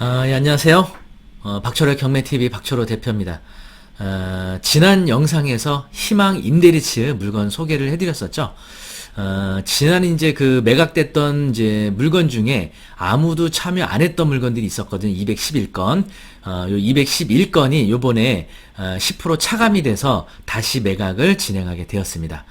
아, 예, 안녕하세요. 어, 박철호 경매TV 박철호 대표입니다. 어, 지난 영상에서 희망 임대리츠 물건 소개를 해드렸었죠. 어, 지난 이제 그 매각됐던 이제 물건 중에 아무도 참여 안 했던 물건들이 있었거든요. 211건. 어, 요 211건이 요번에 어, 10% 차감이 돼서 다시 매각을 진행하게 되었습니다.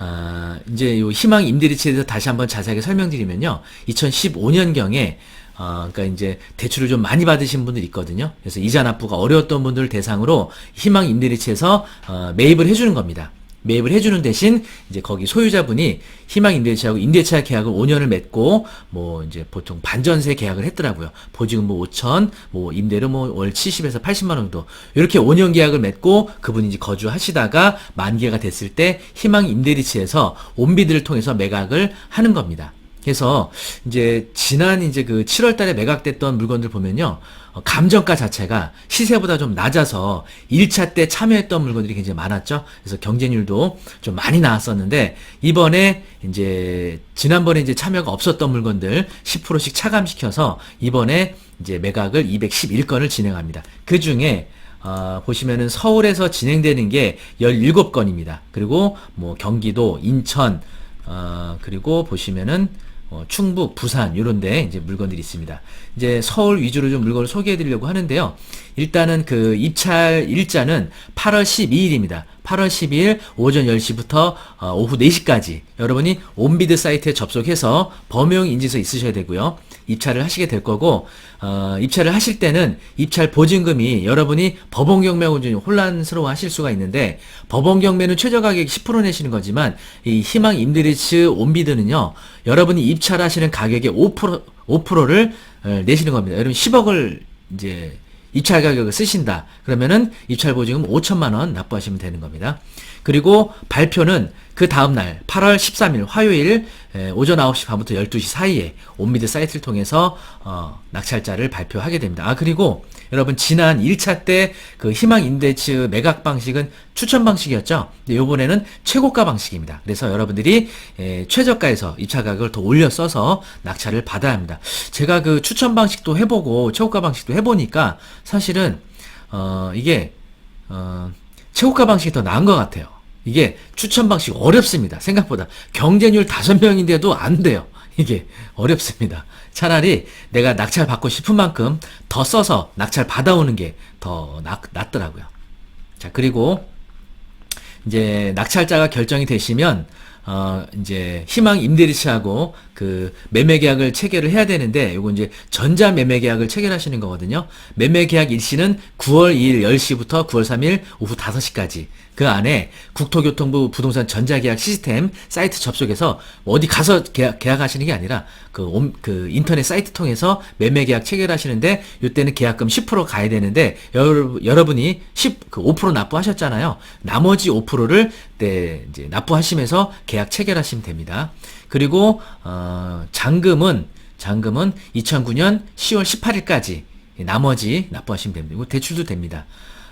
아, 이제 요 희망 임대리츠에 대해서 다시 한번 자세하게 설명드리면요. 2015년경에 어, 그러니까 이제 대출을 좀 많이 받으신 분들이 있거든요. 그래서 이자 납부가 어려웠던 분들을 대상으로 희망 임대리츠에서 어, 매입을 해주는 겁니다. 매입을 해주는 대신 이제 거기 소유자분이 희망 임대차하고 임대차 계약을 5년을 맺고 뭐 이제 보통 반전세 계약을 했더라고요. 보증금 뭐 5천, 뭐 임대료 뭐 월 70에서 80만 원 정도 이렇게 5년 계약을 맺고 그분이 이제 거주하시다가 만기가 됐을 때 희망 임대리츠에서 온비드를 통해서 매각을 하는 겁니다. 그래서 이제 지난 이제 그 7월 달에 매각됐던 물건들 보면요. 어, 감정가 자체가 시세보다 좀 낮아서 1차 때 참여했던 물건들이 굉장히 많았죠. 그래서 경쟁률도 좀 많이 나왔었는데 이번에 이제 지난번에 이제 참여가 없었던 물건들 10%씩 차감시켜서 이번에 이제 매각을 211건을 진행합니다. 그 중에 어, 보시면은 서울에서 진행되는 게 17건입니다. 그리고 뭐 경기도, 인천, 어, 그리고 보시면은 어, 충북, 부산 이런데 이제 물건들이 있습니다. 이제 서울 위주로 좀 물건을 소개해 드리려고 하는데요. 일단은 그 입찰 일자는 8월 12일입니다. 8월 12일 오전 10시부터 어, 오후 4시까지 여러분이 온비드 사이트에 접속해서 범용 인증서 있으셔야 되고요. 입찰을 하시게 될 거고 어, 입찰을 하실 때는 입찰 보증금이 여러분이 법원 경매하고 좀 혼란스러워 하실 수가 있는데 법원 경매는 최저 가격이 10% 내시는 거지만 이 희망 임대리츠 온비드는요. 여러분이 입찰하시는 가격의 5% 5%를 어, 내시는 겁니다. 여러분 10억을 이제 입찰 가격을 쓰신다. 그러면은 입찰 보증금 5천만 원 납부하시면 되는 겁니다. 그리고 발표는 그 다음날 8월 13일 화요일 에, 오전 9시 반부터 12시 사이에 온미드 사이트를 통해서 어, 낙찰자를 발표하게 됩니다. 아 그리고 여러분 지난 1차 때 그 희망 인데츠 매각 방식은 추천 방식이었죠. 근데 요번에는 최고가 방식입니다. 그래서 여러분들이 에, 최저가에서 입찰 가격을 더 올려 써서 낙찰을 받아야 합니다. 제가 그 추천 방식도 해보고 최고가 방식도 해보니까 사실은 어 이게 어 최고가 방식이 더 나은 것 같아요. 이게 추천 방식 어렵습니다. 생각보다 경쟁률 5명인데도 안 돼요. 이게 어렵습니다. 차라리 내가 낙찰 받고 싶은 만큼 더 써서 낙찰 받아오는 게 더 낫더라고요. 자, 그리고 이제 낙찰자가 결정이 되시면 어 이제 희망 임대리츠하고 그 매매 계약을 체결을 해야 되는데 요거 이제 전자 매매 계약을 체결하시는 거거든요. 매매 계약 일시는 9월 2일 10시부터 9월 3일 오후 5시까지 그 안에 국토교통부 부동산 전자계약 시스템 사이트 접속해서 어디 가서 계약, 계약하시는 게 아니라 그, 옴- 그 인터넷 사이트 통해서 매매 계약 체결하시는데 이때는 계약금 10% 가야 되는데 여러, 여러분이 10, 그 5% 납부하셨잖아요. 나머지 5%를 네, 이제 납부하시면서 계약 체결하시면 됩니다. 그리고 어, 잔금은 잔금은 2009년 10월 18일까지 나머지 납부하시면 됩니다. 대출도 됩니다.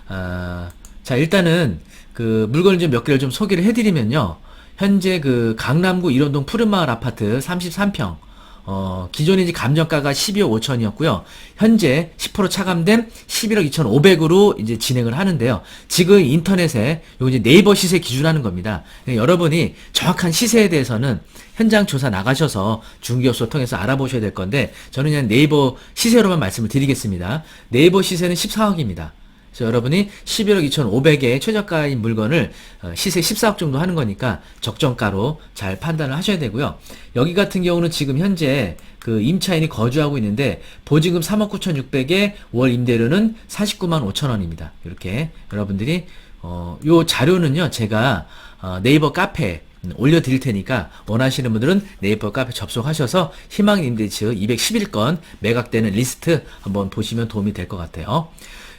아, 자, 일단은 그 물건을 좀 몇 개를 좀 소개를 해드리면요. 현재 그 강남구 일원동 푸른마을 아파트 33평, 어, 기존에 이제 감정가가 12억 5천이었고요. 현재 10% 차감된 11억 2,500으로 이제 진행을 하는데요. 지금 인터넷에 요 이제 네이버 시세 기준하는 겁니다. 그러니까 여러분이 정확한 시세에 대해서는 현장 조사 나가셔서 중개업소 통해서 알아보셔야 될 건데 저는 그냥 네이버 시세로만 말씀을 드리겠습니다. 네이버 시세는 14억입니다. 그래서 여러분이 11억 2,500의 최저가인 물건을 어, 시세 14억 정도 하는 거니까 적정가로 잘 판단을 하셔야 되고요. 여기 같은 경우는 지금 현재 그 임차인이 거주하고 있는데 보증금 3억 9,600에 월 임대료는 49만 5천 원입니다. 이렇게 여러분들이 어, 요 자료는요 제가 어, 네이버 카페 올려드릴 테니까 원하시는 분들은 네이버 카페 접속하셔서 희망 임대츠 211건 매각되는 리스트 한번 보시면 도움이 될 것 같아요.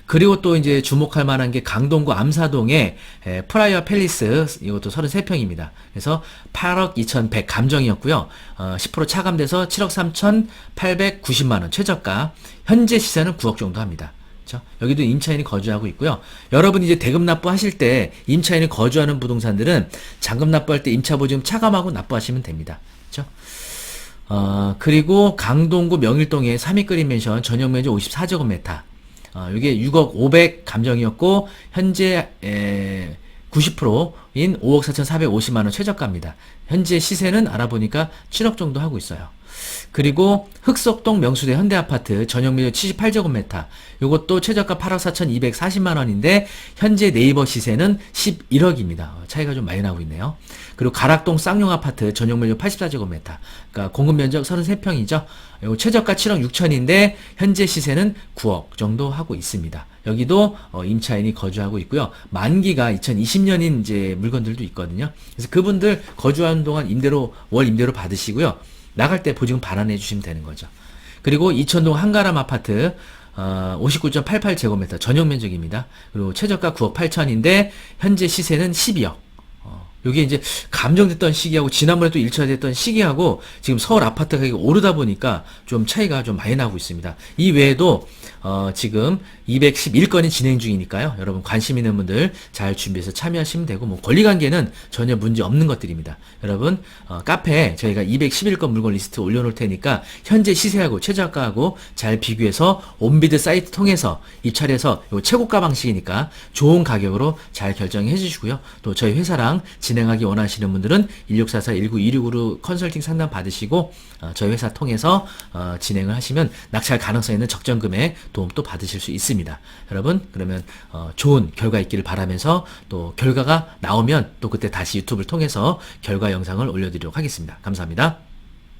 그리고 또 이제 주목할 만한 게 강동구 암사동의 에, 프라이어 팰리스 이것도 33평입니다. 그래서 8억 2,100 감정이었고요. 어, 10% 차감돼서 7억 3,890만 원 최저가. 현재 시세는 9억 정도 합니다. 그렇죠? 여기도 임차인이 거주하고 있고요. 여러분 이제 대금 납부하실 때 임차인이 거주하는 부동산들은 잔금 납부할 때 임차 보증금 차감하고 납부하시면 됩니다. 그렇죠? 어, 그리고 강동구 명일동의 3위 끓인 맨션 전용 면적 54제곱미터. 어, 이게 6억 500 감정이었고 현재 에, 90%인 5억 4,450만 원 최저가입니다. 현재 시세는 알아보니까 7억 정도 하고 있어요. 그리고 흑석동 명수대 현대아파트 전용 면적 78제곱미터. 요것도 최저가 8억 4,240만 원인데 현재 네이버 시세는 11억입니다. 차이가 좀 많이 나고 있네요. 그리고 가락동 쌍용아파트 전용 면적 84제곱미터. 그러니까 공급 면적 33평이죠. 요 최저가 7억 6천인데 현재 시세는 9억 정도 하고 있습니다. 여기도 어, 임차인이 거주하고 있고요. 만기가 2020년인 이제 물건들도 있거든요. 그래서 그분들 거주하는 동안 임대로 월 임대로 받으시고요. 나갈 때 보증 반환해 주시면 되는 거죠. 그리고 이천동 한가람 아파트 어, 59.88제곱미터 전용 면적입니다. 그리고 최저가 9억 8천인데 현재 시세는 12억. 어, 요게 이제 감정됐던 시기하고 지난번에 또 1차 됐던 시기하고 지금 서울 아파트 가격이 오르다 보니까 좀 차이가 좀 많이 나고 있습니다. 이 외에도 어, 지금 211건이 진행 중이니까요. 여러분 관심 있는 분들 잘 준비해서 참여하시면 되고 뭐 권리 관계는 전혀 문제 없는 것들입니다. 여러분 어, 카페에 저희가 211건 물건 리스트 올려 놓을 테니까 현재 시세하고 최저가하고 잘 비교해서 온비드 사이트 통해서 입찰해서 요 최고가 방식이니까 좋은 가격으로 잘 결정해 주시고요. 또 저희 회사랑 진행하기 원하시는 분들은 1644-1926으로 컨설팅 상담 받으시고 어, 저희 회사 통해서 어, 진행을 하시면 낙찰 가능성 있는 적정 금액 도움 또 받으실 수 있습니다. 여러분 그러면 어, 좋은 결과 있기를 바라면서 또 결과가 나오면 또 그때 다시 유튜브를 통해서 결과 영상을 올려드리도록 하겠습니다. 감사합니다.